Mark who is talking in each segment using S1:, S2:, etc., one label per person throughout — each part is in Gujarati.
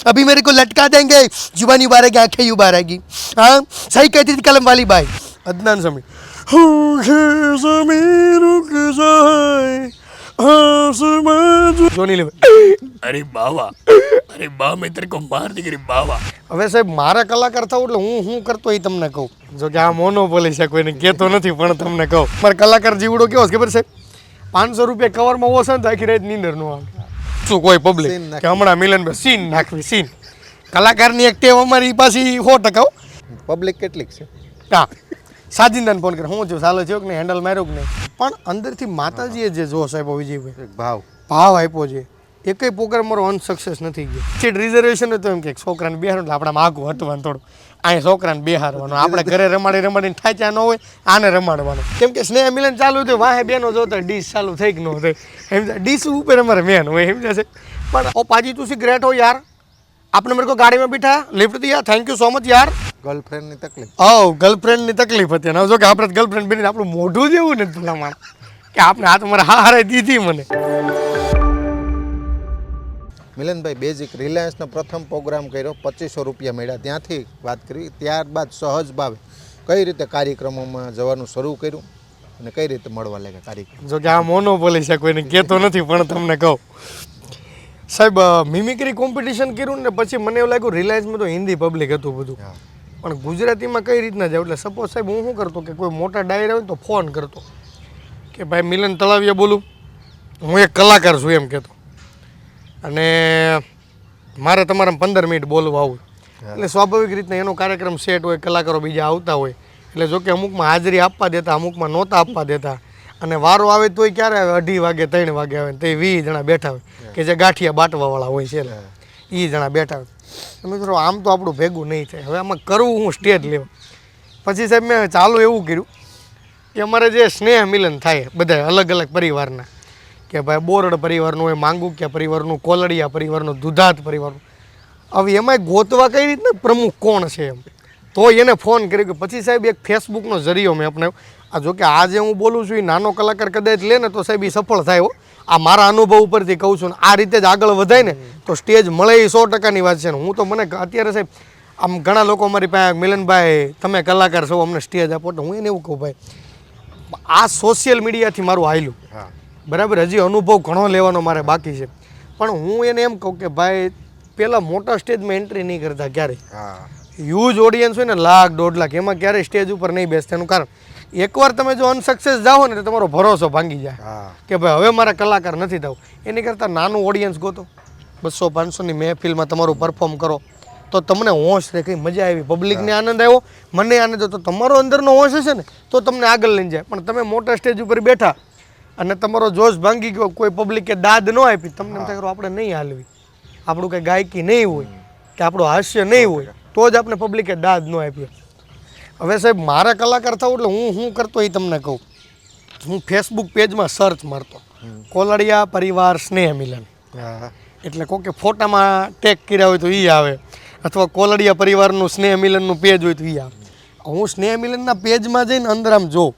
S1: अभी मेरे को लटका देंगे जुबानी उबार आएगी आंखें ही उबार आएगी हाँ सही कहती थी कलम वाली बाई अदनान समी જોની લેવે
S2: अरे बाबा अरे बा मैं तेरे को मार दी गई बाबा
S1: હવે સાહેબ મારા કલાકાર થવું એટલે હું શું કરતો એ તમને કહું જો કે આ મોનોપોલી છે કોઈને કહેતો નથી પણ તમને કહું મારા કલાકાર જીવડો કેવો છે ખબર છે પાંચસો રૂપિયા કવરમાં ઓછો ને તો આખી રાત નીંદર નો આવે શું કોઈ પબ્લિક કે હમણાં મિલનભાઈ સીન નાખવી સીન. કલાકારની એક ટેવ અમારી પાછી સો ટકા
S3: પબ્લિક કેટલીક છે?
S1: હા. સાજિંદાને ફોન કરે હું જો સાલો થયો કે નહીં હેન્ડલ માર્યો કે નહીં? પણ અંદરથી માતાજીએ જે જો સાહેબ વિજયભાઈ.
S3: ભાવ.
S1: ભાવ આપ્યો છે. એકેય પ્રોગ્રામ મારો અનસક્સેસ નથી ગયો. સીટ રિઝર્વેશન તો એમ કે છોકરાને બેહારવાનું એટલે આપણા આગું હટવાનું થોડું. અહીં છોકરાને બેહારવાનો. આપણે ઘરે રમાડી રમાડીને ઠાચ્યા ન હોય આને રમાડવાનો. કેમ કે સ્નેહ મિલન ચાલુ થયું વાહે બેનો જો તો ડીશ ચાલુ થઈ કે ન થાય એમ ડીશ ઉપર અમારે મેન હોય એમ જશે પણ ઓ પાજી તુસી ગ્રેટ હો યાર? આપણે મેરે કો ગાડીમાં બેઠા? લિફ્ટ દિયા થેન્ક યુ સો મચ યાર.
S3: ગર્લફ્રેન્ડની તકલીફ.
S1: ઓ ગર્લફ્રેન્ડની તકલીફ હતી. અને જો કે આપણે ગર્લફ્રેન્ડ બનીને આપણું મોઢું જેવું ને ભલામણ. કે આપણે આ તમારા હારે દીધી મને.
S3: મિલનભાઈ બેઝિક રિલાયન્સનો પ્રથમ પ્રોગ્રામ કર્યો પચીસો રૂપિયા મળ્યા ત્યાંથી વાત કરી ત્યારબાદ સહજ ભાવે કઈ રીતે કાર્યક્રમોમાં જવાનું શરૂ કર્યું અને કઈ રીતે મળવા લાગ્યા કાર્યક્રમ?
S1: જો કે આ મોનોપોલી છે કોઈને કહેતો નથી પણ તમને કહું. સાહેબ મિમિક્રી કોમ્પિટિશન કર્યું ને પછી મને એવું લાગ્યું રિલાયન્સમાં તો હિન્દી પબ્લિક હતું બધું. પણ ગુજરાતીમાં કઈ રીતના જાવ? એટલે સપોઝ સાહેબ હું શું કરતો કે કોઈ મોટા ડાયરા હોય તો ફોન કરતો. કે ભાઈ મિલન તળાવિયા બોલું. હું એક કલાકાર છું એમ કહેતો. અને મારે તમારે પંદર મિનિટ બોલવા આવું. એટલે સ્વાભાવિક રીતના એનો કાર્યક્રમ સેટ હોય કલાકારો બીજા આવતા હોય. એટલે જોકે અમુકમાં હાજરી આપવા દેતા અમુકમાં નહોતા આપવા દેતા. અને વારો આવે તોય ક્યારે આવે? અઢી વાગે ત્રણ વાગે આવે. તે વીસ જણા બેઠા હોય. કે જે ગાંઠિયા બાટવાવાળા હોય છે એ જણા બેઠા હોય. મિત્રો આમ તો આપણું ભેગું નહીં થાય. હવે આમાં કરવું હું સ્ટેજ લેવા. પછી સાહેબ મેં ચાલુ એવું કર્યું કે અમારે જે સ્નેહ મિલન થાય બધા અલગ અલગ પરિવારના કે ભાઈ બોરડ પરિવારનું હોય, માંગુકિયા પરિવારનું, કોલડિયા પરિવારનું, દુધાત પરિવારનું. હવે એમાંય ગોતવા કઈ રીતના પ્રમુખ કોણ છે એમ? તો એને ફોન કર્યો કે પછી સાહેબ એક ફેસબુકનો જરિયો મેં અપનાવ્યો આ જોકે આજે હું બોલું છું એ નાનો કલાકાર કદાચ લે ને તો સાહેબ એ સફળ થાય હો. આ મારા અનુભવ ઉપરથી કહું છું ને, આ રીતે જ આગળ વધાય ને, તો સ્ટેજ મળે એ સો ટકાની વાત છે ને. હું તો મને અત્યારે સાહેબ, આમ ઘણા લોકો અમારી પાસે મિલનભાઈ, તમે કલાકાર છો, અમને સ્ટેજ આપો તો હું એને એવું કહું, ભાઈ, આ સોશિયલ મીડિયાથી મારું હાયલું
S3: હા.
S1: બરાબર હજી અનુભવ ઘણો લેવાનો મારે બાકી છે. પણ હું એને એમ કહું કે ભાઈ પહેલાં મોટા સ્ટેજમાં એન્ટ્રી નહીં કરતા ક્યારેય.
S3: હા.
S1: હ્યુજ ઓડિયન્સ હોય ને લાખ દોઢ લાખ એમાં ક્યારેય સ્ટેજ ઉપર નહીં બેસતા. એનું કારણ એકવાર તમે જો અનસક્સેસ જાઓ ને તો તમારો ભરોસો ભાંગી જાય. કે ભાઈ હવે મારા કલાકાર નથી થવું. એની કરતાં નાનું ઓડિયન્સ ગોતો. બસો પાંચસોની મહેફિલમાં તમારું પરફોર્મ કરો. તો તમને હોશ રહે કંઈ મજા આવી. પબ્લિકને આનંદ આવ્યો મને આનંદ તો તમારો અંદરનો હોશ હશે ને તો તમને આગળ લઈને જાય. પણ તમે મોટા સ્ટેજ ઉપર બેઠા અને તમારો જોશ ભાંગી ગયો કોઈ પબ્લિકે દાદ ન આપી તમને એમ થાય આપણે નહીં હાલવી. આપણું કંઈ ગાયકી નહીં હોય કે આપણું હાસ્ય નહીં હોય તો જ આપણે પબ્લિકે દાદ ન આપીએ. હવે સાહેબ મારા કલાકાર થવું એટલે હું શું કરતો એ તમને કહું. હું ફેસબુક પેજમાં સર્ચ મારતો. કોલડિયા પરિવાર સ્નેહ મિલન. એટલે કોઈ કે ફોટામાં ટેગ કર્યા હોય તો એ આવે. અથવા કોલડિયા પરિવારનું સ્નેહ મિલનનું પેજ હોય તો એ આવે. હું સ્નેહ મિલનના પેજમાં જઈને અંદર આમ જોઉં.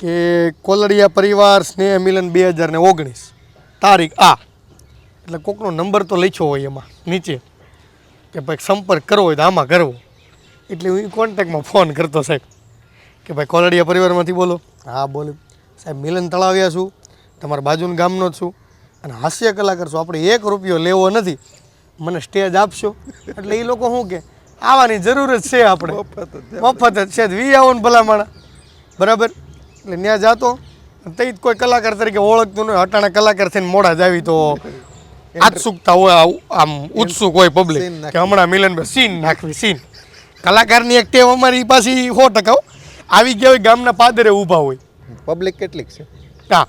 S1: કે કોલડિયા પરિવાર સ્નેહ મિલન બે હજાર ને ઓગણીસ તારીખ આ. એટલે કોકનો નંબર તો લખ્યો હોય એમાં નીચે. કે ભાઈ સંપર્ક કરવો હોય તો આમાં કરવો. એટલે હું કોન્ટેક્ટમાં ફોન કરતો સાહેબ. કે ભાઈ કોલડિયા પરિવારમાંથી બોલો. હા બોલો સાહેબ મિલન તળાવ્યા છું. તમારા બાજુના ગામનો જ છું. અને હાસ્ય કલાકાર છું. આપણે એક રૂપિયો લેવો નથી. મને સ્ટેજ આપશો? એટલે એ લોકો શું કે આવવાની જરૂર જ છે આપણે. મફત જ છે. વી આવો ને ભલા માણા બરાબર? એટલે ત્યાં જાતો. તે જ કોઈ કલાકાર તરીકે ઓળખતું નહીં અટાણા કલાકાર થઈને મોડા જ આવી તો આત્સુકતા હોય આમ ઉત્સુક હોય પબ્લિક કે હમણાં મિલનભાઈ સીન નાખવી સીન કલાકારની એક ટેવ અમારી પાછી સો ટકા આવી ગયા હોય ગામના પાદરે ઊભા હોય.
S3: પબ્લિક કેટલીક છે?
S1: હા.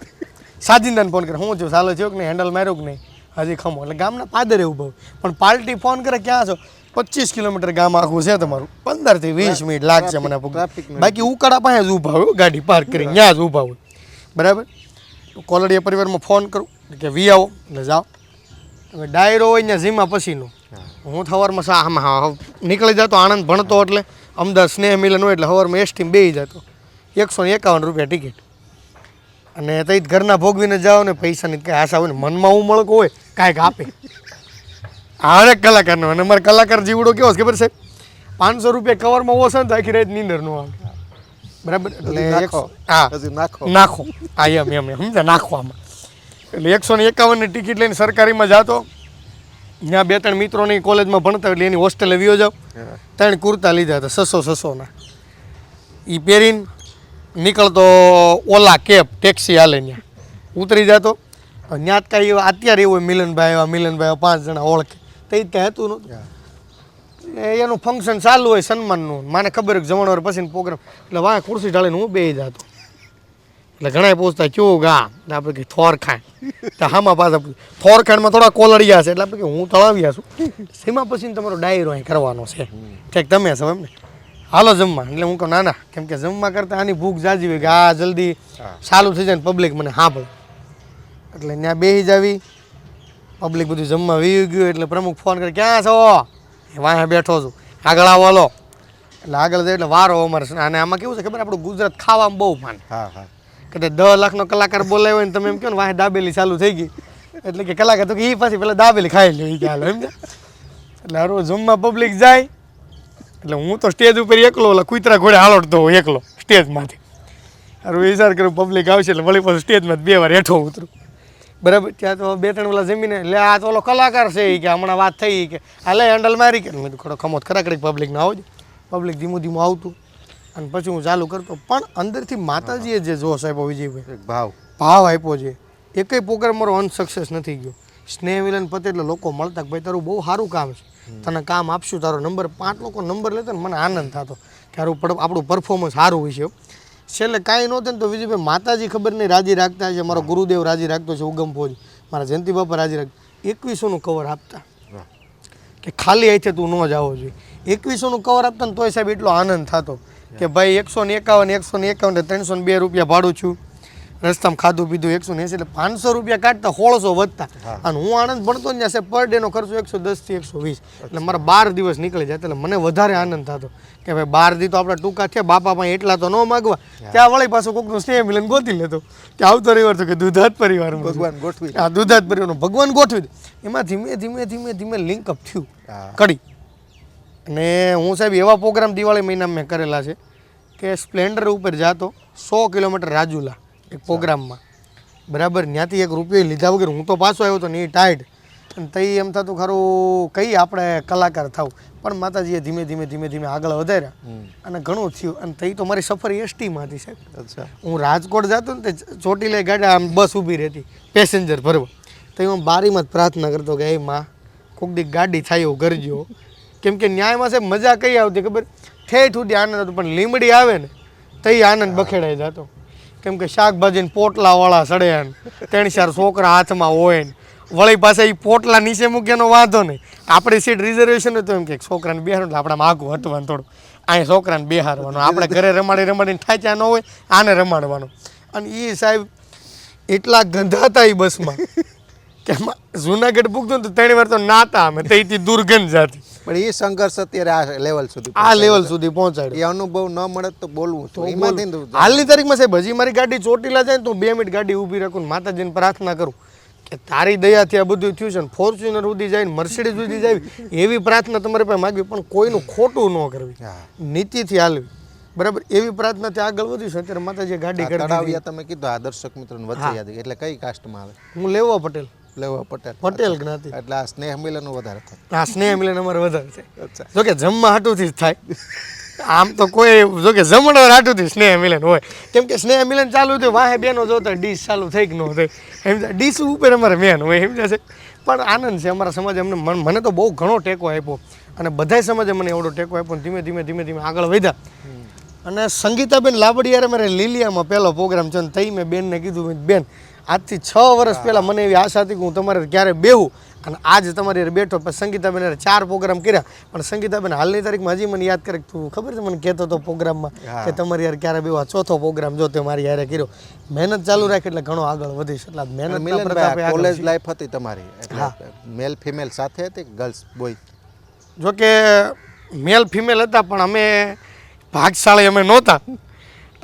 S1: સાજિંદાને ફોન કરે હું છું ચાલો થયો કે નહીં? હેન્ડલ માર્યો કે નહીં? હજી ખમો. એટલે ગામના પાદરે ઊભા હોય. પણ પાર્ટી ફોન કરે ક્યાં છો? પચીસ કિલોમીટર ગામ આખું છે તમારું. પંદરથી વીસ મિનિટ લાગશે મને બાકી ઉકાળા પાસે જ ઊભા હોય ગાડી પાર્ક કરી ત્યાં જ ઊભા હોય. બરાબર? કોલડિયા પરિવારમાં ફોન કરું કે વી આવો એટલે જાઓ. હવે ડાયરો હોય ત્યાં ઝીમા પછીનું. હું. સવારમાં સા આમાં નીકળી જતો આણંદ ભણતો એટલે અમદાવાદ સ્નેહ મિલન હોય એટલે સવારમાં એસટી બે જતો. એકસો ને એકાવન રૂપિયા ટિકિટ અને તઈ ઘરના ભોગવીને જાઓ ને પૈસાની કાંઈ આશા હોય ને મનમાં ઉમળકો હોય કાંઈક આપે. હરેક કલાકારનો અને અમારે કલાકાર જીવડો કેવો છે ખબર છે? પાંચસો રૂપિયા કવરમાં ઓછો ને તો આખી રાત નીંદર નો આવે. બરાબર? એટલે. હા.
S3: નાખો.
S1: નાખો. આ એમ એમ એમ. સમજ્યા? નાખો આમાં. એટલે એકસો ને એકાવનની ટિકિટ લઈને સરકારીમાં જાતો. ત્યાં બે ત્રણ મિત્રોની કોલેજમાં ભણતા એટલે એની હોસ્ટેલે વિયો જાવ. ત્રણ કુર્તા લીધા હતા સસો સસોના એ પહેરીને નીકળતો ઓલા કેબ ટેક્સી હાલે ત્યાં. ઉતરી જતો. ત્યાં જ કાંઈ અત્યારે એવું હોય મિલનભાઈ એવા મિલનભાઈ પાંચ જણા ઓળખે. તો એ ત્યાં હતું નહોતું.
S3: હા.
S1: એનું ફંક્શન ચાલુ હોય સન્માનનું. મને ખબર કે જમણવાર પછી પ્રોગ્રામ એટલે વાહ ખુરશી ઢાળીને હું બેસી જતો. એટલે ઘણા પૂછતા કયું ગા? આપણે કે થોર ખાણ તો હામાં પાછા પૂછે, થોર ખાંડમાં થોડા કોલડિયા છે? એટલે આપણે કે હું તળાવ્યા છું. સીમા પછી તમારો ડાયરો અહીં કરવાનો છે. ક્યાંક તમે છો એમ ને? હાલો જમવા. એટલે હું કહું ના ના. કેમ કે જમવા કરતાં આની ભૂખ જાજી હોય કે આ જલ્દી ચાલુ થઈ જાય ને પબ્લિક મને સાંભળે. એટલે ત્યાં બેસી જાવી. પબ્લિક બધું જમવા વી ગયું એટલે પ્રમુખ ફોન કરે ક્યાં છો? એ વાંહે બેઠો છું. આગળ આવો લો એટલે આગળ જાય એટલે વારો અમારે છે. અને આમાં કેવું છે ખબર? આપણું ગુજરાત ખાવામાં બહુ માને.
S3: હા હા.
S1: કે તે દસ લાખનો કલાકાર બોલાવ્યો હોય ને તમે એમ કહો ને વાંહે દાબેલી ચાલુ થઈ ગઈ. એટલે કે કલાકાર તો કે એ પાછી પેલા દાબેલી ખાઈ લે એ કે હાલો એમ એટલે હરો જમવા પબ્લિક જાય. એટલે હું તો સ્ટેજ ઉપર એકલો ઓલા કુતરા ઘોડે હાલોડતો હોઉં એકલો સ્ટેજમાંથી હારું વિચાર કરું પબ્લિક આવશે એટલે વળી પાછું સ્ટેજમાં બે વાર હેઠો ઉતરું. બરાબર ત્યાં તો બે ત્રણ ઓલા જમીને લે આ તો ઓલો કલાકાર છે એ કે હમણાં વાત થઈ કે આ લે હેન્ડલ મારી કે. મેં ખડો ખમોત ખરા કડી પબ્લિકને આવજો. પબ્લિક ધીમું ધીમું આવતું. અને પછી હું ચાલુ કરતો. પણ અંદરથી માતાજીએ જે જોશ આપ્યો વિજયભાઈ
S3: ભાવ.
S1: ભાવ આપ્યો છે. એકેય પ્રોગ્રામ મારો અનસક્સેસ નથી ગયો. સ્નેહ મિલન પતે એટલે લોકો મળતા કે ભાઈ તારું બહુ સારું કામ છે. તને કામ આપશું તારો નંબર પાંચ લોકો નંબર લેતા ને મને આનંદ થતો કે હારું આપણું પરફોર્મન્સ સારું હોય છે. છેલ્લે કાંઈ નહોતું ને તો વિજયભાઈ માતાજી ખબર નહીં, રાજી રાખતા છે મારો ગુરુદેવ રાજી રાખતો છે ઉગમ ફોજ મારા જયંતિ બાપા રાજી રાખતા એકવીસોનું કવર આપતા. કે ખાલી અહીંથી તું ન જાવો જોઈએ. એકવીસોનું કવર આપતા ને તોય સાહેબ એટલો આનંદ થતો કે ભાઈ એકસો ને એકાવન, એકસો ને એકાવન ત્રણસો ને બે રૂપિયા ભાડું છું. રસ્તામાં ખાધું પીધું એકસો એસી એટલે પાંચસો રૂપિયા કાઢતા સોળસો વધતા. અને હું આનંદ ભણતો ને ત્યાં પર ડેનો ખર્ચો એકસો દસથી એકસો વીસ. એટલે મારા બાર દિવસ નીકળી જાય એટલે મને વધારે આનંદ થતો કે ભાઈ બાર દી તો આપણા ટૂંકા થયા બાપા પાસે એટલા તો ન માગવા. ત્યાં વળી પાછું કોકનું સ્નેહ મિલન ગોતી લેતો. કે આવતો રવિવાર તો કે દુધાત પરિવાર
S3: ભગવાન ગોઠવી.
S1: આ દુધાત પરિવારનું ભગવાન ગોઠવી દે. એમાં ધીમે ધીમે ધીમે ધીમે લિંકઅપ થયું. કડી. અને હું સાહેબ એવા પ્રોગ્રામ દિવાળી મહિનામાં મેં કરેલા છે કે સ્પ્લેન્ડર ઉપર જાતો સો કિલોમીટર રાજુલા. એક પ્રોગ્રામમાં. બરાબર? ત્યાંથી એક રૂપિયો લીધા વગર હું તો પાછો આવ્યો હતો ને એ ટાઈટ અને તઈ એમ થતું ખરું કઈ આપણે કલાકાર થાવ? પણ માતાજીએ ધીમે ધીમે ધીમે ધીમે આગળ વધાર્યા. અને ઘણું થયું. અને તઈ તો મારી સફર એસટીમાં હતી સાહેબ
S3: અચ્છા.
S1: હું રાજકોટ જતો ને તે ચોટીલે ગાડી આમ બસ ઊભી રહેતી પેસેન્જર ભરવા. તો હું બારીમાં જ પ્રાર્થના કરતો કે એ માં કોક દી ગાડી થાય એવું કરજો. કેમ કે ન્યાયમાં સાહેબ મજા કઈ આવતી ખબર? ઠેઠ સુધી આનંદ હતો પણ લીમડી આવે ને તઈ આનંદ બખેડાઈ જતો. કેમ કે શાકભાજીને પોટલાવાળા સડે ત્રણ ચાર છોકરા હાથમાં હોય વળી પાસે એ પોટલા નીચે મૂક્યાનો વાંધો નહીં. આપણી સીટ રિઝર્વેશન હતું એમ કે છોકરાને બેહાડું એટલે આપણામાં આગું હટવાનું થોડું. અહીંયા છોકરાને બેહારવાનું. આપણે ઘરે રમાડી રમાડીને ઠાચ્યા ન હોય, આને રમાડવાનું. અને એ સાહેબ, એટલા ગંધાતા એ બસમાં. કે જુનાગઢ પૂગતું તો ત્રણ વાર તો નાતા અમે તઈથી દુર્ગંધ જાતી.
S3: પણ એ સંઘર્ષ અત્યારે આ લેવલ સુધી
S1: આ લેવલ સુધી પહોંચાડ્યો.
S3: એ અનુભવ ન મળે તો બોલવું તો એમાંથી
S1: હાલની તારીખમાં સાહેબ હજી મારી ગાડી ચોટીલા જાય ને તો બે મિનિટ ગાડી ઊભી રાખું માતાજીને પ્રાર્થના કરું કે તારી દયાથી આ બધું થયું છે ને ફોર્ચ્યુનર સુધી જાય ને મર્સિડીઝ સુધી જાય એવી પ્રાર્થના તમારે પાસે માગવી પણ કોઈનું ખોટું ન કરવી. નીતિથી હાલવી. બરાબર? એવી પ્રાર્થનાથી આગળ વધ્યું છે અત્યારે માતાજી ગાડી
S3: આ
S1: કરી દીધી.
S3: તળાવિયા તમે કીધું આ દર્શક મિત્રોને વચ્ચે યાદ એટલે કઈ કાસ્ટમાં આવે?
S1: હું લેવા પટેલ.
S3: લેવા પટેલ.
S1: પટેલ જ્ઞાતિ.
S3: એટલે આ સ્નેહ મિલન વધારે થાય.
S1: આ સ્નેહ મિલન અમારે વધારે છે.
S3: અચ્છા.
S1: જોકે જમવા હાટુથી જ થાય. આમ તો કોઈ જોકે જમણવાર હાટુથી સ્નેહ મિલન હોય. કેમ કે સ્નેહ મિલન ચાલુ થયું વાહે બેનો જોતા ડીશ ચાલુ થઈ કે ન થઈ. એમ ડીશ ઉપર અમારે મેન હોય એમ છે. પણ આનંદ છે અમારા સમાજે અમને મન- મને તો બહુ ઘણો ટેકો આપ્યો. અને બધાય સમાજે મને એવડો ટેકો આપ્યો ધીમે ધીમે ધીમે ધીમે આગળ વધ્યા. અને સંગીતાબેન લાબડિયારે મારે લીલિયામાં પહેલો પ્રોગ્રામ છે ને તઈ મેં બેનને કીધું બેન આજથી છ વર્ષ પહેલાં મને એવી આશા હતી કે હું તમારે ક્યારે બેહું અને આજ તમારી બેઠો પછી સંગીતાબેન ચાર પ્રોગ્રામ કર્યા. પણ સંગીતાબેન હાલની તારીખમાં હજી મને યાદ કરે તું ખબર છે મને કહેતો હતો પ્રોગ્રામમાં કે તમારી યાર ક્યારે બેવા ચોથો પ્રોગ્રામ જો તે મારી યારે કર્યો. મહેનત ચાલુ રાખી એટલે ઘણો આગળ વધીશ એટલે મહેનત
S3: કોલેજ લાઈફ હતી તમારી. હા. મેલ ફિમેલ સાથે હતી ગર્લ્સ બોય
S1: જોકે મેલ ફિમેલ હતા પણ અમે ભાગશાળી અમે નહોતા.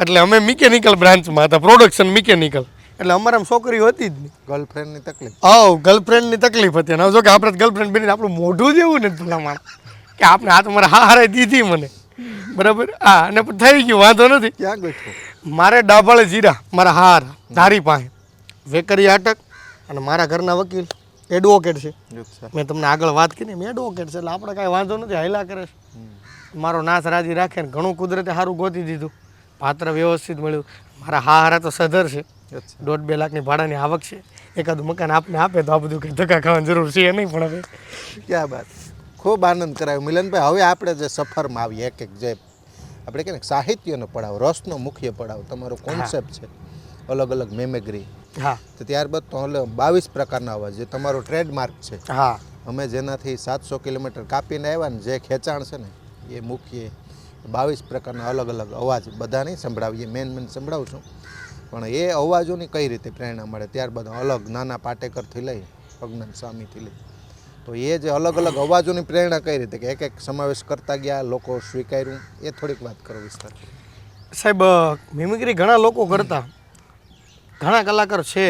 S1: એટલે અમે મિકેનિકલ બ્રાન્ચમાં હતા પ્રોડક્શન મિકેનિકલ એટલે અમારે આમ છોકરીઓ હતી જ નહીં.
S3: ગર્લફ્રેન્ડની તકલીફ?
S1: આવ ગર્લફ્રેન્ડની તકલીફ હતી. અને હવે જો કે આપણે ગર્લફ્રેન્ડ બનીને આપણું મોઢું જેવું ને ભલામણ. કે આપણે હાથ મારા હા હારે દીધી મને. બરાબર? હા અને થઈ ગયું વાંધો નથી.
S3: ક્યાં ગોઠવો
S1: મારે ડાભાળે જીરા મારા હાર ધારી પાસે. વેકરી આટક અને મારા ઘરના વકીલ. એડવોકેટ છે. મેં તમને આગળ વાત કરી મેં એડવોકેટ છે એટલે આપણે કાંઈ વાંધો નથી હાયલા કરે છે. મારો નાશ રાજી રાખે ને ઘણું કુદરતે સારું ગોતી દીધું. પાત્ર વ્યવસ્થિત મળ્યું. મારા હા હારા તો સધર છે. દોઢ બે લાખની ભાડાની આવક છે. એકાદું મકાન આપને આપે તો આ બધું કંઈ ધક્કા ખાવાની જરૂર છે નહીં પણ હવે.
S3: ક્યાં બાત. ખૂબ આનંદ કરાયો. મિલનભાઈ હવે આપણે જે સફરમાં આવીએ એક એક જે આપણે કે ને સાહિત્યનો પડાવ રસનો મુખ્ય પડાવ તમારો કોન્સેપ્ટ છે. અલગ અલગ મેમેગરી
S1: હા.
S3: તો ત્યારબાદ તો બાવીસ પ્રકારના અવાજ જે તમારો ટ્રેડમાર્ક છે.
S1: હા.
S3: અમે જેનાથી સાતસો કિલોમીટર કાપીને આવ્યા ને જે ખેંચાણ છે ને એ મૂકીએ. બાવીસ પ્રકારના અલગ અલગ અવાજ બધા નહીં સંભળાવીએ. મેન મેન સંભળાવું છું પણ એ અવાજોની કઈ રીતે પ્રેરણા મળે? ત્યારબાદ અલગ નાના પાટેકરથી લઈ અજ્ઞાન સ્વામીથી લઈ. તો એ જે અલગ અલગ અવાજોની પ્રેરણા કઈ રીતે? કે એક એક સમાવેશ કરતા ગયા, લોકો સ્વીકાર્યું. એ થોડીક વાત કરો વિસ્તાર.
S1: સાહેબ મિમિક્રી ઘણા લોકો કરતા. ઘણા કલાકાર છે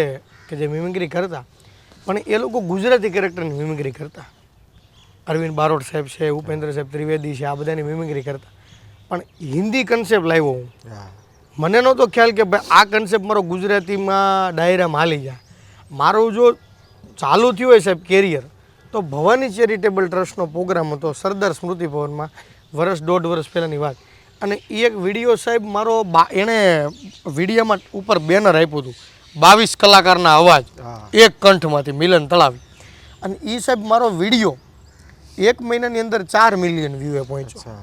S1: કે જે મિમિક્રી કરતા. પણ એ લોકો ગુજરાતી કેરેક્ટરની મિમિક્રી કરતા. અરવિંદ બારોટ સાહેબ છે ઉપેન્દ્ર સાહેબ ત્રિવેદી છે આ બધાની મિમિક્રી કરતા. પણ હિન્દી કન્સેપ્ટ લાવ્યો હું. મને નહોતો ખ્યાલ કે ભાઈ આ કન્સેપ્ટ મારો ગુજરાતીમાં ડાયરામાં હાલી જાય. મારું જો ચાલુ થયું હોય સાહેબ કેરિયર તો ભવાની ચેરિટેબલ ટ્રસ્ટનો પ્રોગ્રામ હતો સરદાર સ્મૃતિ ભવનમાં વર્ષ દોઢ વર્ષ પહેલાંની વાત. અને એ એક વીડિયો સાહેબ મારો બા એણે વિડીયોમાં ઉપર બેનર આપ્યું હતું બાવીસ કલાકારના અવાજ એક કંઠમાંથી મિલન તળાવી. અને એ સાહેબ મારો વીડિયો એક મહિનાની અંદર ચાર મિલિયન વ્યૂએ પહોંચ્યો.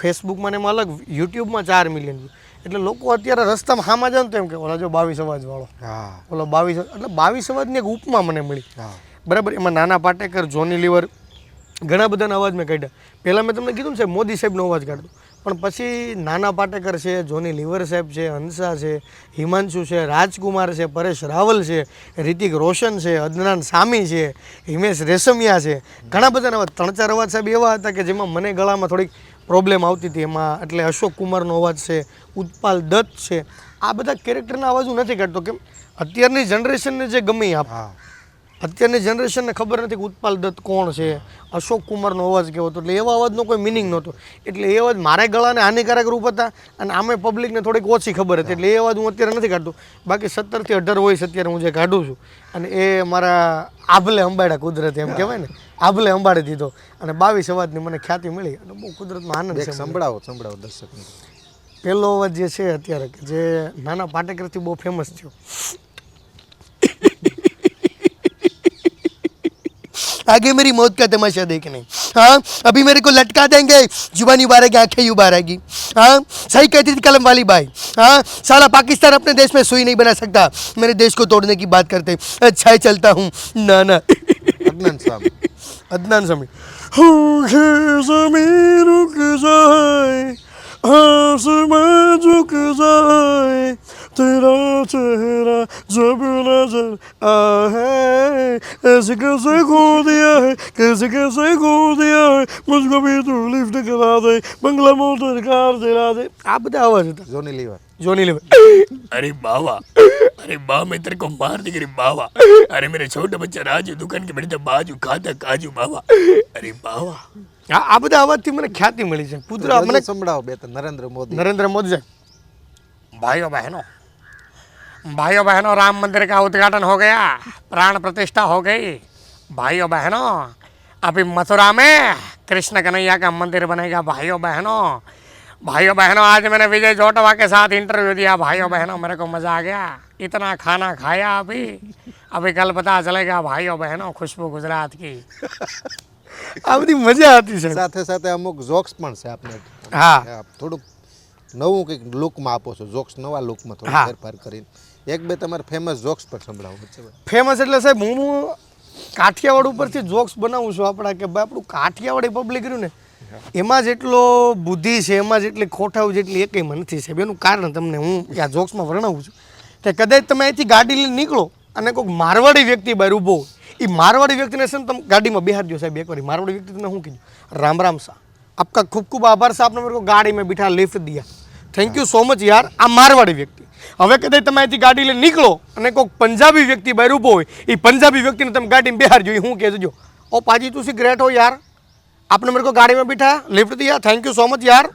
S1: ફેસબુકમાં એમાં અલગ યુટ્યુબમાં ચાર મિલિયન વ્યૂ એટલે લોકો અત્યારે રસ્તામાં હામાં જાય ને તો એમ કે ઓલા જો બાવીસ અવાજ વાળો. ઓલો બાવીસ એટલે બાવીસ અવાજની એક ઉપમા મને મળી. બરાબર એમાં નાના પાટેકર જોની લીવર ઘણા બધાના અવાજ મેં કાઢ્યા. પહેલાં મેં તમને કીધું ને સાહેબ મોદી સાહેબનો અવાજ કાઢતો. પણ પછી નાના પાટેકર છે, જોની લીવર સાહેબ છે, હંસા છે, હિમાંશુ છે, રાજકુમાર છે, પરેશ રાવલ છે, રિતિક રોશન છે, અદનાન સામી છે, હિમેશ રેશમિયા છે. ઘણા બધાના અવાજ, ત્રણ ચાર અવાજ સાહેબ એવા હતા કે જેમાં મને ગળામાં થોડીક પ્રોબ્લેમ આવતી હતી. એમાં એટલે અશોક કુમારનો અવાજ છે, ઉત્પાલ દત્ત છે. આ બધા કેરેક્ટરના અવાજ હું નથી કાઢતો. કેમ? અત્યારની જનરેશનને જે ગમે આપ અત્યારની જનરેશનને ખબર નથી કે ઉત્પાલ દત્ત કોણ છે અશોક કુમારનો અવાજ કેવો હતો? એટલે એવા અવાજનો કોઈ મિનિંગ નહોતો. એટલે એ અવાજ મારે ગળાને હાનિકારક રૂપ હતા અને આમે પબ્લિકને થોડીક ઓછી ખબર હતી. એટલે એ અવાજ હું અત્યારે નથી કાઢતો. બાકી સત્તરથી અઢાર વોઇસ અત્યારે હું જે કાઢું છું અને એ મારા આભલે અંબાડ્યા કુદરતે એમ કહેવાય ને આભલે અંબાડી દીધો. અને બાવીસ અવાજની મને ખ્યાતિ મળી અને બહુ કુદરતમાં આનંદ છે
S3: સંભળાવો સંભળાવો દર્શક
S1: પહેલો અવાજ જે છે અત્યારે કે જે નાના પાટેકરથી બહુ ફેમસ થયો. आगे मेरी मौत का तमाशा देखने। हाँ अभी मेरे को लटका देंगे। जुबानी उबारेगी आँखें ही उबारेगी। हाँ सही कहती थी कलम वाली भाई। हाँ सारा पाकिस्तान अपने देश में सुई नहीं बना सकता। मेरे देश को तोड़ने की बात करते। अच्छा चलता हूँ। ना ना।
S3: अदनान साहब।
S1: अदनान सामी रुक जाए आसमान झुक जाए तेरा चेहरा जब नजर आए ऐसे कैसे खो दिया है कैसे कैसे खो दिया है मुझको भी तू लिफ्ट करा दे बंगला मोटर कार दिला दे આ બધા અવાજ હતા
S3: જોની લીવર
S1: જોની લેવે
S2: अरे बाबा अरे बा मैं तेरे को मार दी गरी बाबा अरे मेरे छोटे बच्चे राजू दुकान के बैठे बाजू खाता काजू बाबा अरे बाबा
S1: આ આ બધા અવાજથી મને ખ્યાતિ મળી છે પુત્ર મને
S3: રજૂ સંભળાવો બે ત્રણ નરેન્દ્ર મોદી
S1: नरेंद्र मोदी जी भाइयों बहनों भाइयों बहनों राम मंदिर का उद्घाटन हो गया प्राण प्रतिष्ठा हो गई भाइयों बहनों अभी मथुरा में कृष्ण कन्हैया का मंदिर बनेगा भाइयों बहनों भाइयों बहनों आज मैंने विजय जोटवा के साथ इंटरव्यू दिया भाइयों बहनों मेरे को मज़ा आ गया इतना खाना खाया अभी अभी कल पता चलेगा भाइयों बहनों खुशबू गुजरात की આ બધી મજા હતી સર
S3: સાથે સાથે અમુક જોક્સ પણ છે આપણે
S1: હા
S3: આપ થોડુંક નવું કંઈક લુકમાં આપો છો જોક્સ નવા લુકમાં થોડો ફેરફાર કરીને. એક બે તમારે ફેમસ જોક્સ પર સંભળાવો છે
S1: ફેમસ એટલે સાહેબ હું કાઠિયાવાડ ઉપરથી જોક્સ બનાવું છું આપણા કે ભાઈ આપણું કાઠિયાવાડી પબ્લિક રહ્યું ને એમાં જેટલો બુદ્ધિ છે એમાં જેટલી ખોટાવ જેટલી એકઈ મન નથી સાહેબ એનું કારણ તમને હું આ જોક્સમાં વર્ણવું છું કે કદાચ તમે અહીંથી ગાડી લઈને નીકળો અને કોઈક મારવાડી વ્યક્તિ બહાર ઊભો એ મારવાડી વ્યક્તિને છે ને તમે ગાડીમાં બિહાર દો સાહેબ એકવાર. મારવાડી વ્યક્તિ તમને શું કીધું? રામ રામ શાહ આપકા ખૂબ ખૂબ આભાર સાહેબ આપને મેરે કો ગાડી મેં બેઠા લિફ્ટ દિયા. थैंक यू सो मच यार આ મારવાડી વ્યક્તિ હવે કદાચ તમે અહીંથી ગાડી લઈને નીકળો અને કોઈક પંજાબી વ્યક્તિ બહાર ઊભો હોય એ પંજાબી વ્યક્તિને તમે ગાડીમાં બેહાર જોઈ હું કહેજો જો ઓ પાજી તું સી ગ્રેટ हो यार आपने मेरे को गाड़ी में बिठाया लिफ्ट दिया थैंक यू सो मच यार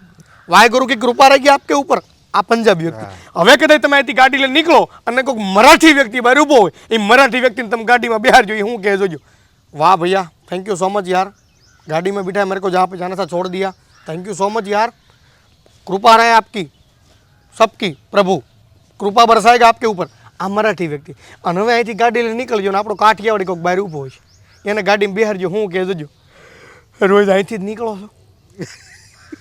S1: वाहे गुरु की कृपा रहेगी आपके ऊपर આ પંજાબી વ્યક્તિ હવે કદાચ તમે અહીંથી ગાડી લઈને નીકળો અને કોઈક મરાઠી વ્યક્તિ બહાર ઊભો હોય એ મરાઠી વ્યક્તિને તમે ગાડીમાં બેહાર જોઈ હું કહેજો જો वाह भैया थैंक यू सो मच यार गाड़ी में बिठाया मेरे को जहाँ पे जाना था छोड़ दिया थैंक यू सो मच यार कृपा रहे आपकी सबकी પ્રભુ કૃપા બરસાયેગા આપકે ઉપર આ મરાઠી વ્યક્તિ અને હવે અહીંથી ગાડી લઈને નીકળજો ને આપણો કાઠિયાવાડી કોઈક બહાર ઊભો હોય છે એને ગાડીમાં બેહારજો હું કહેજો જો રોજ અહીંથી જ નીકળો છો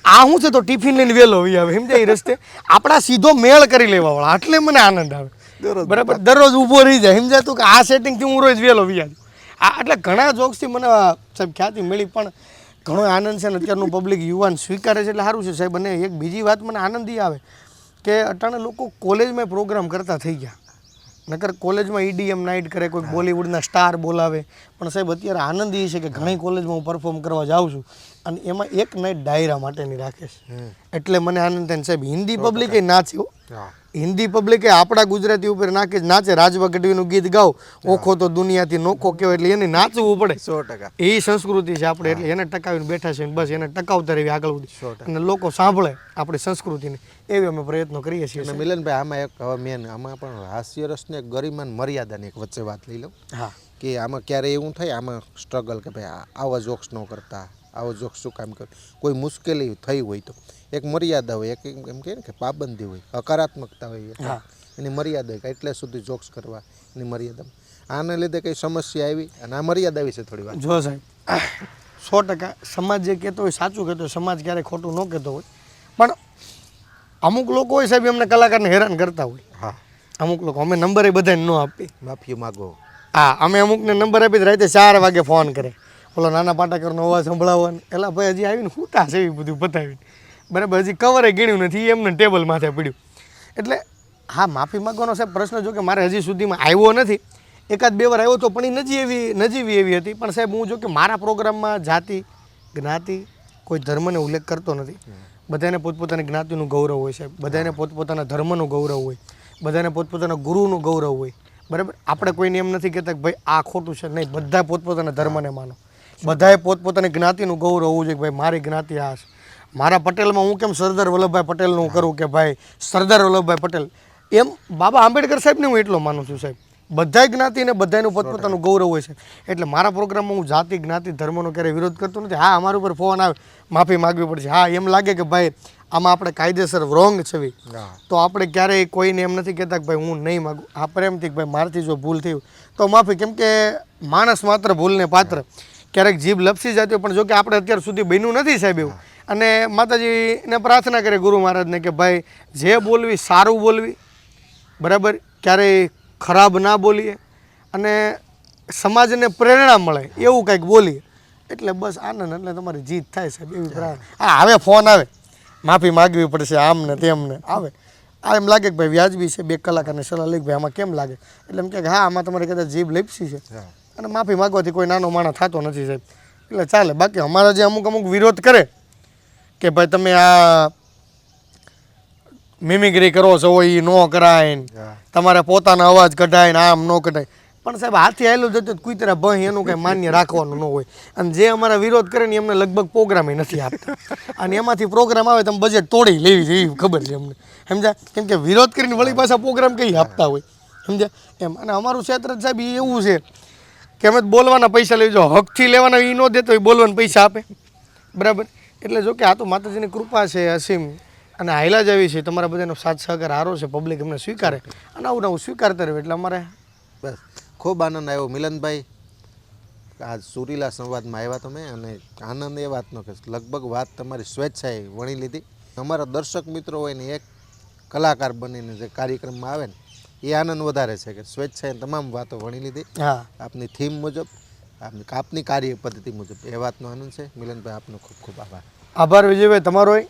S1: આ શું છે તો ટિફિન લઈને વહેલો આવી આવે સમજાય એ રસ્તે આપણા સીધો મેળ કરી લેવા વાળા એટલે મને આનંદ આવે બરાબર દરરોજ ઊભો રહી જાય સમજાતું કે આ સેટિંગથી હું રોજ વહેલો વ્યાજ આ એટલે ઘણા જોક્સથી મને સાહેબ ખ્યાતિ મળી પણ ઘણો આનંદ છે ને અત્યારનું પબ્લિક યુવાન સ્વીકારે છે એટલે સારું છે સાહેબ. અને એક બીજી વાત મને આનંદ આવે કે અટાણે લોકો કોલેજમાં પ્રોગ્રામ કરતા થઈ ગયા. નકર કોલેજમાં ઈડીએમ નાઇટ કરે કોઈ બોલિવૂડના સ્ટાર બોલાવે. પણ સાહેબ અત્યારે આનંદ એ છે કે ઘણી કોલેજમાં હું પરફોર્મ કરવા જાઉં છું અને એમાં એક નાઇટ ડાયરા માટેની રાખે છે. એટલે મને આનંદ થાય સાહેબ. હિન્દી પબ્લિકે નાચે હો.
S3: હા.
S1: હિન્દી પબ્લિકે આપણા ગુજરાતી ઉપર નાખે નાચે. રાજવા ગઢવીનું ગીત ગાવ ઓખો તો દુનિયાથી નોખો કહેવાય એટલે એને નાચવું પડે.
S3: સો ટકા.
S1: એ સંસ્કૃતિ છે આપણે એટલે એને ટકાવીને બેઠા છે બસ એને ટકાવતા રહેવી આગળ સુધી. અને લોકો સાંભળે આપણી સંસ્કૃતિને. એવી અમે પ્રયત્નો કરીએ છીએ.
S3: અને મિલનભાઈ આમાં એક હવે મેન આમાં પણ હાસ્યરસને ગરિમાન મર્યાદાની એક વચ્ચે વાત લઈ લઉં.
S1: હા.
S3: કે આમાં ક્યારે એવું થાય આમાં સ્ટ્રગલ કે ભાઈ આવા જોક્સ ન કરતા આવો જોક્સ શું કામ કર કોઈ મુશ્કેલી થઈ હોય તો. એક મર્યાદા હોય એક એમ કહે ને કે પાબંદી હોય હકારાત્મકતા હોય. એની મર્યાદા હોય એટલે સુધી જોક્સ કરવા એની મર્યાદા આને લીધે કંઈ સમસ્યા આવી? અને આ મર્યાદા વિશે થોડી વાત.
S1: જો સાહેબ સો ટકા સમાજ જે કહેતો હોય સાચું કહેતો હોય સમાજ ક્યારેય ખોટું ન કહેતો હોય. પણ અમુક લોકો હોય સાહેબ એમને કલાકારને હેરાન કરતા હોય.
S3: હા.
S1: અમુક લોકો અમે નંબર એ બધાને ન આપીએ.
S3: માફી માગો.
S1: હા અમે અમુકને નંબર આપી રાતે ચાર વાગે ફોન કરે. ઓલો નાના પાટાકરનો અવાજ સંભળાવવાનો. એલા ભાઈ હજી આવીને હુતા છે એ બધું બતાવીને. બરાબર હજી કવરે ગીણ્યું નથી એમને ટેબલ માથે પડ્યું. એટલે હા માફી માગવાનો સાહેબ પ્રશ્ન જો કે મારે હજી સુધીમાં આવ્યો નથી. એકાદ બે વાર આવ્યો તો પણ એ નજી એવી નજીવી એવી હતી. પણ સાહેબ હું જો કે મારા પ્રોગ્રામમાં જાતિ જ્ઞાતિ કોઈ ધર્મને ઉલ્લેખ કરતો નથી. બધાને પોતપોતાની જ્ઞાતિનું ગૌરવ હોય સાહેબ. બધાને પોતપોતાના ધર્મનું ગૌરવ હોય. બધાને પોતપોતાના ગુરુનું ગૌરવ હોય. બરાબર? આપણે કોઈને એમ નથી કહેતા કે ભાઈ આ ખોટું છે. નહીં બધા પોતપોતાના ધર્મને માનો. બધાએ પોતપોતાની જ્ઞાતિનું ગૌરવ હોવું જોઈએ કે ભાઈ મારી જ્ઞાતિ આ છે. મારા પટેલમાં હું કેમ સરદાર વલ્લભભાઈ પટેલનું કરું કે ભાઈ સરદાર વલ્લભભાઈ પટેલ? એમ બાબા આંબેડકર સાહેબને હું એટલો માનું છું સાહેબ. બધાય જ્ઞાતિને બધાનું પોતપોતાનું ગૌરવ હોય છે. એટલે મારા પ્રોગ્રામમાં હું જાતિ જ્ઞાતિ ધર્મનો ક્યારેય વિરોધ કરતો નથી. હા અમારા ઉપર ફોન આવે માફી માગવી પડશે. હા એમ લાગે કે ભાઈ આમાં આપણે કાયદેસર રોંગ છવી તો આપણે ક્યારેય કોઈને એમ નથી કહેતા કે ભાઈ હું નહીં માગું. આ પ્રેમથી ભાઈ મારાથી જો ભૂલ થઈ તો માફી કેમ કે માણસ માત્ર ભૂલને પાત્ર. ક્યારેક જીભ લપસી જતી હોય પણ જો કે આપણે અત્યાર સુધી બન્યું નથી સાહેબ એવું. અને માતાજીને પ્રાર્થના કરે ગુરુ મહારાજને કે ભાઈ જે બોલવી સારું બોલવી બરાબર? ક્યારેય ખરાબ ના બોલીએ અને સમાજને પ્રેરણા મળે એવું કંઈક બોલીએ. એટલે બસ આનંદ એટલે તમારી જીત થાય સાહેબ એવી પ્રાર્થના. હા હવે ફોન આવે. માફી માગવી પડશે આમ ને તેમને. આવે. આ એમ લાગે કે ભાઈ વ્યાજબી છે બે કલાકારને સલાહ લઈ ભાઈ આમાં કેમ લાગે? એટલે એમ કે હા આમાં તમારે કદાચ જીભ લપસી છે. અને માફી માગવાથી કોઈ નાનો માણસ થતો નથી સાહેબ. એટલે ચાલે બાકી અમારા જે અમુક અમુક વિરોધ કરે કે ભાઈ તમે આ મિમિક્રી કરો છો એ ન કરાય તમારે પોતાનો અવાજ કઢાય ને આમ ન કઢાય. પણ સાહેબ હાથી આવેલું જતું કુતરા ભય એનું કંઈ માન્ય રાખવાનું ન હોય. અને જે અમારા વિરોધ કરે ને એમને લગભગ પ્રોગ્રામ નથી આપતા. અને એમાંથી પ્રોગ્રામ આવે તમે બજેટ તોડી લેવી જોઈએ એવી ખબર છે અમને. સમજ્યા? કેમ કે વિરોધ કરીને વળી પાછા પ્રોગ્રામ કઈ આપતા હોય? સમજ્યા? એમ. અને અમારું ક્ષેત્ર સાહેબ એ એવું છે કે અમે બોલવાના પૈસા લઈ જાઓ હકથી લેવાના એ ન દેતો એ બોલવાના પૈસા આપે. બરાબર? એટલે જો કે આ તો માતાજીની કૃપા છે અસીમ. અને હાયલા જ આવી છે. તમારા બધાનો સાથ સહકાર હારો છે. પબ્લિક એમને સ્વીકારે. અને આવું નવું સ્વીકારતા રહ્યું એટલે અમારે
S3: બસ. ખૂબ આનંદ આવ્યો. મિલનભાઈ આ સુરીલા સંવાદમાં આવ્યા તમે અને આનંદ એ વાતનો કે લગભગ વાત તમારી સ્વેચ્છાએ વણી લીધી. અમારા દર્શક મિત્રો હોય ને એક કલાકાર બનીને જે કાર્યક્રમમાં આવે ને એ આનંદ વધારે છે કે સ્વેચ્છાએ તમામ વાતો વણી લીધી. આપની થીમ મુજબ આપની આપની કાર્ય પદ્ધતિ મુજબ. એ વાતનો આનંદ છે. મિલનભાઈ આપનો ખૂબ ખૂબ આભાર.
S1: આભાર વિજયભાઈ તમારો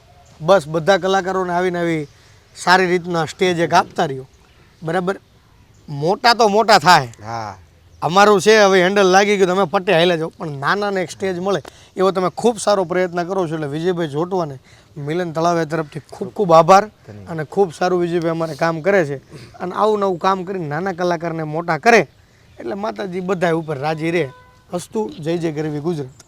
S1: બસ બધા કલાકારોને આવીને આવી સારી રીતના સ્ટેજ એક આપતા રહ્યો. બરાબર? મોટા તો મોટા થાય.
S3: હા.
S1: અમારું છે હવે હેન્ડલ લાગી ગયું તમે પટ્ટે હાલ્યા જાઓ. પણ નાનાને એક સ્ટેજ મળે એવો તમે ખૂબ સારો પ્રયત્ન કરો છો એટલે વિજયભાઈ જોટવાને મિલન તળાવે તરફથી ખૂબ ખૂબ આભાર અને ખૂબ સારું વિજયભાઈ અમારે કામ કરે છે. અને આવું નવું કામ કરીને નાના કલાકારને મોટા કરે એટલે માતાજી બધા ઉપર રાજી રહે. હસ્તુ જય જય ગરવી ગુજરાત